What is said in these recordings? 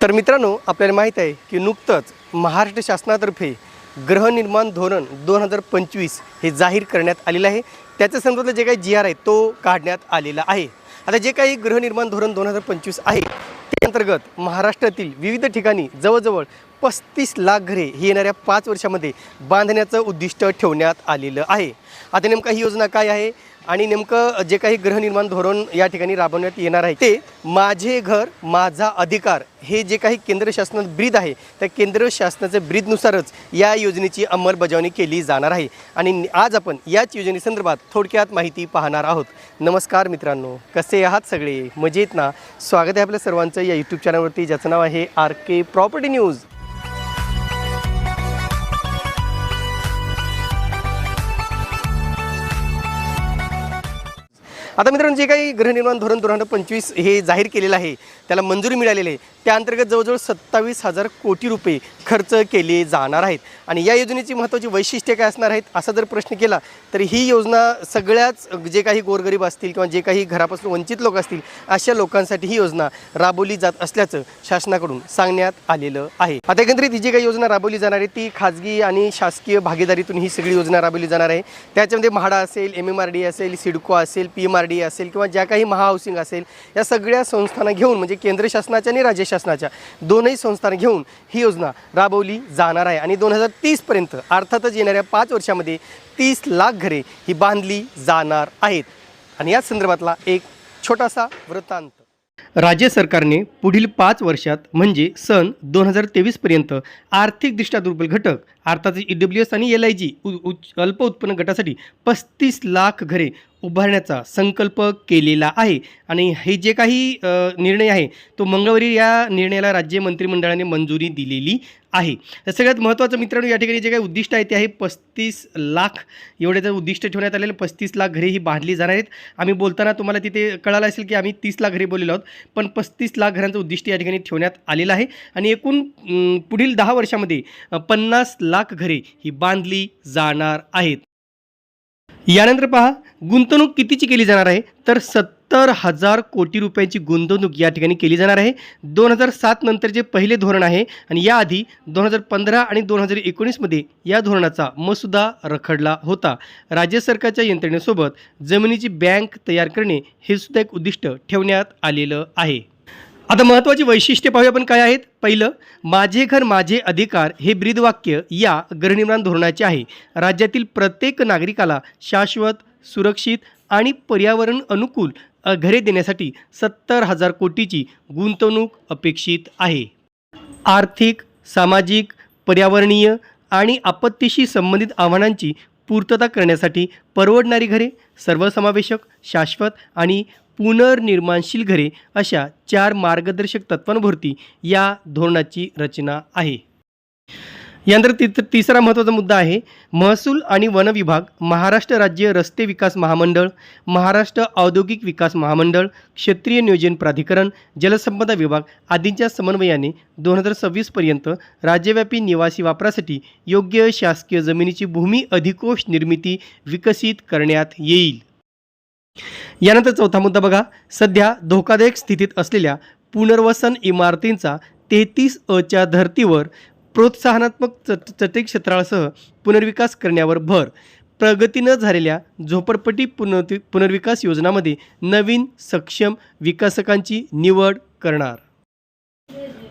तर मित्रांनो आपल्याला माहीत आहे की नुकतंच महाराष्ट्र शासनातर्फे गृहनिर्माण धोरण दोन हजार पंचवीस हे जाहीर करण्यात आलेलं आहे. त्याच्या संदर्भातलं जे काही जी आर आहे तो काढण्यात आलेला आहे. आता जे काही गृहनिर्माण धोरण दोन हजार पंचवीस आहे त्या अंतर्गत महाराष्ट्रातील विविध ठिकाणी जवळजवळ पस्तीस लाख घरे ही येणाऱ्या पाच वर्षामध्ये बांधण्याचं उद्दिष्ट ठेवण्यात आलेलं आहे. आता नेमका ही योजना काय आहे? आणि नेमकं जे काही गृहनिर्माण धोरण या ठिकाणी राबवण्यात येणार आहे ते माझे घर माझा अधिकार हे जे काही केंद्र शासनात ब्रीद आहे त्या केंद्र शासनाच्या ब्रीदनुसारच या योजनेची अंमलबजावणी केली जाणार आहे. आणि आज आपण याच योजनेसंदर्भात थोडक्यात माहिती पाहणार आहोत. नमस्कार मित्रांनो कसे आहात सगळे? मजेत ना? स्वागत आहे आपल्या सर्वांचं या यूट्यूब चॅनलवरती ज्याचं नाव आहे आर के प्रॉपर्टी न्यूज. आता मित्रांनो जे काही गृहनिर्माण धोरण दोन हजार पंचवीस हे जाहीर केलेलं आहे त्याला मंजुरी मिळालेली आहे. त्या अंतर्गत जवळजवळ सत्तावीस हजार कोटी रुपये खर्च केले जाणार आहेत. आणि या योजनेची महत्त्वाची वैशिष्ट्ये काय असणार आहेत असा जर प्रश्न केला तर ही योजना सगळ्याच जे काही गोरगरीब असतील किंवा जे काही घरापासून वंचित लोक असतील अशा लोकांसाठी ही योजना राबवली जात असल्याचं शासनाकडून सांगण्यात आलेलं आहे. आता एकंदरीत ही जी काही योजना राबवली जाणार आहे ती खाजगी आणि शासकीय भागीदारीतून ही सगळी योजना राबवली जाणार आहे. त्याच्यामध्ये म्हाडा असेल एम एम आर डी असेल सिडको असेल पी एम आर डी असेल किंवा ज्या काही महाहाऊसिंग असेल या सगळ्या संस्थांना घेऊन म्हणजे केंद्र शासनाच्या आणि राज्य शासनाच्या दोनही संस्थांना घेऊन ही योजना राबवली जाणार आहे. आणि दोन हजार तीसपर्यंत अर्थातच येणाऱ्या पाच वर्षामध्ये तीस लाख घरे ही बांधली जाणार आहेत. आणि याच संदर्भातला एक छोटासा वृत्तांत. राज्य सरकारने पुढील पाच वर्षात म्हणजे सन दोन हजार तेवीसपर्यंत आर्थिकदृष्ट्या दुर्बल घटक अर्थात ई डब्ल्यू एस आणि एल आय जी अल्प उत्पन्न गटासाठी पस्तीस लाख घरे उभारण्याचा संकल्प केलेला आहे. आणि हे जे काही निर्णय आहे तो मंगळवारी या निर्णयाला राज्य मंत्रिमंडळाने मंजुरी दिलेली आहे. तर सगळ्यात महत्त्वाचं मित्रांनो या ठिकाणी जे काही उद्दिष्ट आहे ते आहे पस्तीस लाख. एवढे जर उद्दिष्ट ठेवण्यात आलेलं पस्तीस लाख घरे ही बांधली जाणार आहेत. आम्ही बोलताना तुम्हाला तिथे कळालं असेल की आम्ही तीस लाख घरे बोललेलो आहोत पण पस्तीस लाख घरांचं उद्दिष्ट या ठिकाणी ठेवण्यात आलेलं आहे. आणि एकूण पुढील दहा वर्षामध्ये पन्नास लाख घरे ही बांधली जाणार आहेत. यानंतर पहा गुंतवणूक कितीची केली जाणार आहे? तर सत्तर हजार कोटी रुपयांची गुंतवणूक या ठिकाणी केली जाणार आहे. दोन हजार सात नंतरचे पहिले धोरण आहे आणि याआधी दोन हजार पंधरा आणि दोन हजार एकोणीसमध्ये या धोरणाचा मसुदा रखडला होता. राज्य सरकारच्या यंत्रणेसोबत जमिनीची बँक तयार करणे हे सुद्धा एक उद्दिष्ट ठेवण्यात आलेलं आहे. आता महत्त्वाची वैशिष्ट्ये पाहूया आपण काय आहेत. पहिलं माझे घर माझे अधिकार हे ब्रीदवाक्य या गृहनिर्माण धोरणाचे आहे. राज्यातील प्रत्येक नागरिकाला शाश्वत सुरक्षित आणि पर्यावरण अनुकूल घरे देण्यासाठी सत्तर हजार कोटीची गुंतवणूक अपेक्षित आहे. आर्थिक सामाजिक पर्यावरणीय आणि आपत्तीशी संबंधित आव्हानांची पूर्तता करण्यासाठी परवडणारी घरे सर्वसमावेशक शाश्वत आणि पुनर्निर्माणशील घरे अशा चार मार्गदर्शक तत्वांभोवती या धोरणाची रचना आहे. यानंतर ति तिसरा महत्त्वाचा मुद्दा आहे महसूल आणि वन विभाग महाराष्ट्र राज्य रस्ते विकास महामंडळ महाराष्ट्र औद्योगिक विकास महामंडळ क्षेत्रीय नियोजन प्राधिकरण जलसंपदा विभाग आदींच्या समन्वयाने दोन हजार सव्वीसपर्यंत राज्यव्यापी निवासी वापरासाठी योग्य शासकीय जमिनीची भूमी अधिकोष निर्मिती विकसित करण्यात येईल. यानंतर चौथा मुद्दा बघा. सध्या धोकादायक स्थितीत असलेल्या पुनर्वसन इमारतींचा तेहतीस अच्या धर्तीवर प्रोत्साहनात्मक चट चटई क्षेत्रासह पुनर्विकास करण्यावर भर. प्रगती न झालेल्या झोपडपट्टी पुन पुनर्विकास योजनामध्ये नवीन सक्षम विकासकांची निवड करणार.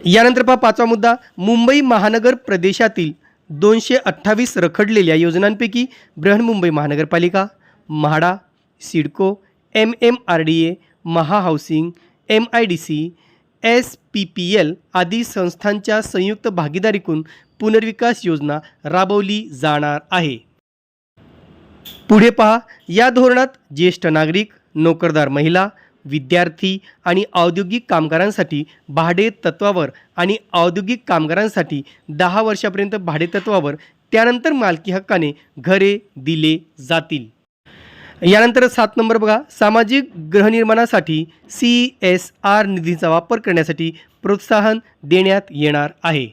यानंतर पहा पाचवा मुद्दा. मुंबई महानगर प्रदेशातील दोनशे अठ्ठावीस रखडलेल्या योजनांपैकी बृहन्मुंबई महानगरपालिका MHADA CIDCO M M R D A Mahahousing M I D C S P P L आदी संस्थांच्या संयुक्त भागीदारीतून पुनर्विकास योजना राबवली जाणार आहे. पुढे पहा या धोरणात ज्येष्ठ नागरिक नोकरदार महिला विद्यार्थी आणि औद्योगिक कामगारांसाठी भाडे तत्वावर आणि औद्योगिक कामगारांसाठी दहा वर्षापर्यंत भाडे तत्वावर त्यानंतर मालकी हक्काने घरे दिले जातील. यानंतर सात नंबर बघा. सामाजिक गृहनिर्माणासाठी सी एस आर निधीचा वापर करण्यासाठी प्रोत्साहन देण्यात येणार आहे.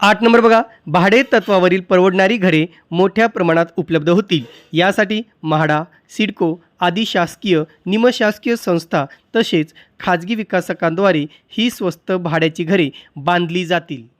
आठ नंबर बघा. भाडे तत्वावरील परवडणारी घरे मोठ्या प्रमाणात उपलब्ध होतील. यासाठी म्हाडा सिडको आदी शासकीय निमशासकीय संस्था तसेच खाजगी विकासकांद्वारे ही स्वस्त भाड्याची घरे बांधली जातील.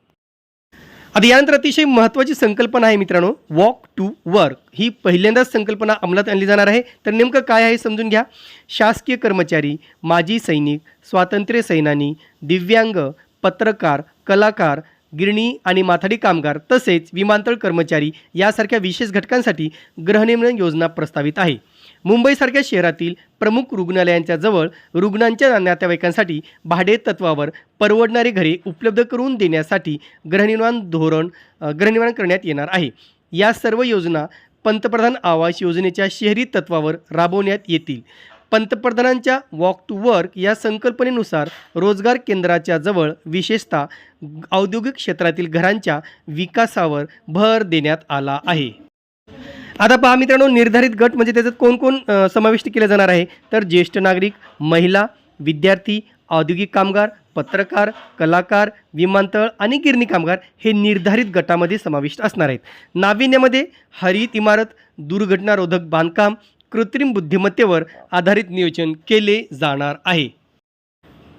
आता यानंतर अतिशय महत्त्वाची संकल्पना आहे मित्रांनो वॉक टू वर्क ही पहिल्यांदाच संकल्पना अंमलात आणली जाणार आहे. तर नेमकं काय आहे समजून घ्या. शासकीय कर्मचारी माजी सैनिक स्वातंत्र्य सैनानी दिव्यांग पत्रकार कलाकार गिरणी आणि माथाडी कामगार तसेच विमानतळ कर्मचारी यासारख्या विशेष घटकांसाठी गृहनिर्माण योजना प्रस्तावित आहे. मुंबईसारख्या शहरातील प्रमुख रुग्णालयांच्या जवळ रुग्णांच्या नातेवाईकांसाठी भाडे तत्वावर परवडणारी घरे उपलब्ध करून देण्यासाठी गृहनिर्माण धोरण गृहनिर्माण करण्यात येणार आहे. या सर्व योजना पंतप्रधान आवास योजनेच्या शहरी तत्वावर राबवण्यात येतील. पंतप्रधानांच्या वॉक टू वर्क या संकल्पनेनुसार रोजगार केंद्राच्या जवळ विशेषतः औद्योगिक क्षेत्रातील घरांच्या विकासावर भर देण्यात आला आहे. आता पहा मित्रांनो निर्धारित गट म्हणजे त्याच्यात कोण कोण समाविष्ट केले जाणार आहे? तर ज्येष्ठ नागरिक महिला विद्यार्थी औद्योगिक कामगार पत्रकार कलाकार विमानतळ आणि गिरणी कामगार हे निर्धारित गटामध्ये समाविष्ट असणार आहेत. नाविन्यामध्ये हरित इमारत दुर्घटनारोधक बांधकाम कृत्रिम बुद्धिमत्तेवर आधारित नियोजन केले जाणार आहे.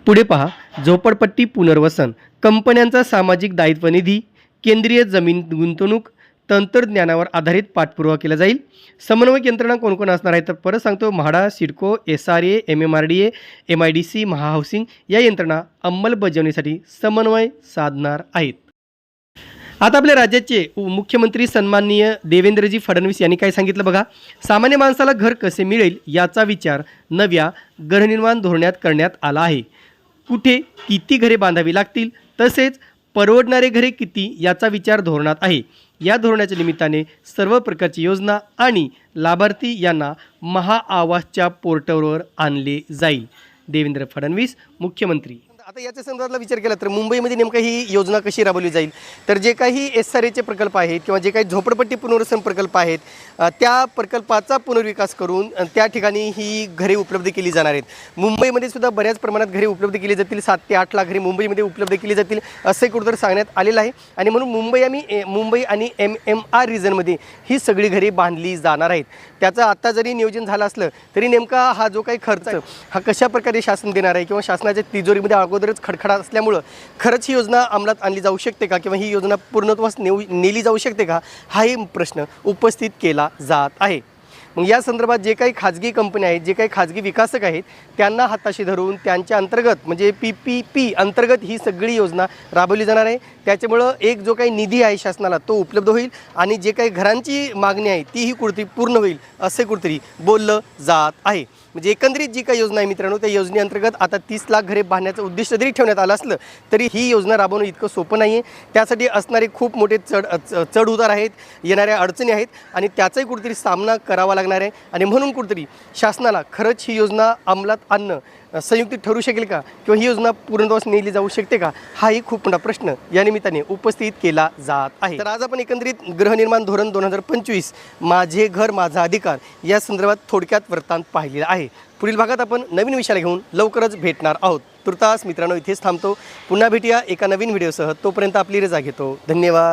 पुढे पहा झोपडपट्टी पुनर्वसन कंपन्यांचा सामाजिक दायित्व निधी केंद्रीय जमीन गुंतवणूक तंत्रज्ञानावर आधारित पाठपुरावा केला जाईल. समन्वयक यंत्रणा कोण कोण असणार आहे तर परत सांगतो MHADA CIDCO S R A M M R D A M I D C Mahahousing या यंत्रणा अंमलबजावणीसाठी समन्वय साधणार आहेत. आता आपल्या राज्याचे उ- मुख्यमंत्री सन्माननीय देवेंद्रजी फडणवीस यांनी काय सांगितलं बघा? सामान्य माणसाला घर कसे मिळेल याचा विचार नव्या गृहनिर्माण धोरणात करण्यात आला आहे. कुठे किती घरे बांधावी लागतील? तसेच परवडणारे घरे किती? याचा विचार धोरणात आहे. या धोरणाच्या निमित्ताने सर्व प्रकारची योजना आणि लाभार्थी यांना महाआवासच्या पोर्टलवर आणले जाईल. देवेंद्र फडणवीस मुख्यमंत्री. आता याच्या संदर्भातला विचार केला तर मुंबईमध्ये नेमकं ही योजना कशी राबवली जाईल? तर जे काही एस आर एचे प्रकल्प आहेत किंवा जे काही झोपडपट्टी पुनर्वसन प्रकल्प आहेत त्या प्रकल्पाचा पुनर्विकास करून त्या ठिकाणी ही घरे उपलब्ध केली जाणार आहेत. मुंबईमध्ये सुद्धा बऱ्याच प्रमाणात घरे उपलब्ध केली जातील सात ते आठ लाख घरे मुंबईमध्ये उपलब्ध केली जातील असे कुठंतरी सांगण्यात आलेलं आहे. आणि म्हणून मुंबई आम्ही ए- मुंबई आणि एम एम आर रिजनमध्ये ही सगळी घरे बांधली जाणार आहेत. त्याचं आत्ता जरी नियोजन झालं असलं तरी नेमका हा जो काही खर्च हा कशा प्रकारे शासन देणार आहे किंवा शासनाच्या तिजोरीमध्ये अगोदरच खडखडा असल्यामुळं खरंच ही योजना अंमलात आणली जाऊ शकते का? किंवा ही योजना पूर्णत्वास नेऊ नेली जाऊ शकते का? हाही प्रश्न उपस्थित केला जात आहे. मग या संदर्भात जे काही खाजगी कंपन्या आहेत जे काही खाजगी विकासक आहेत त्यांना हाताशी धरून त्यांच्या अंतर्गत म्हणजे पी पी पी अंतर्गत ही सगळी योजना राबवली जाणार आहे. त्याच्यामुळं एक जो काही निधी आहे शासनाला तो उपलब्ध होईल आणि जे काही घरांची मागणी आहे तीही कुठेतरी पूर्ण होईल असे कुठेतरी बोललं जात आहे. म्हणजे एकंदरीत जी काही योजना आहे मित्रांनो त्या योजनेअंतर्गत आता तीस लाख घरे बांधण्याचं उद्दिष्ट जरी ठेवण्यात आलं असलं तरी ही योजना राबवणं इतकं सोपं नाही आहे त्यासाठी असणारे खूप मोठे चढ च- चढ उतार आहेत येणाऱ्या अडचणी आहेत आणि त्याचाही कुठेतरी सामना करावा लागणार आहे. आणि म्हणून कुठेतरी शासनाला खरंच ही योजना अंमलात आणणं संयुक्त ठरू शकेल का? किंवा ही योजना पूर्णत्वास नेली जाऊ शकते का? हाही खूप मोठा प्रश्न या निमित्ताने उपस्थित केला जात आहे. तर आज आपण एकंदरीत गृहनिर्माण धोरण दोन हजार पंचवीस माझे घर माझा अधिकार या संदर्भात थोडक्यात वृत्तांत पाहिलेला आहे. पुढील भागात आपण नवीन विषयाला घेऊन लवकरच भेटणार आहोत. तुर्तास मित्रांनो इथेच थांबतो. पुन्हा भेटूया एका नवीन व्हिडिओसह. तोपर्यंत आपली रजा घेतो. धन्यवाद.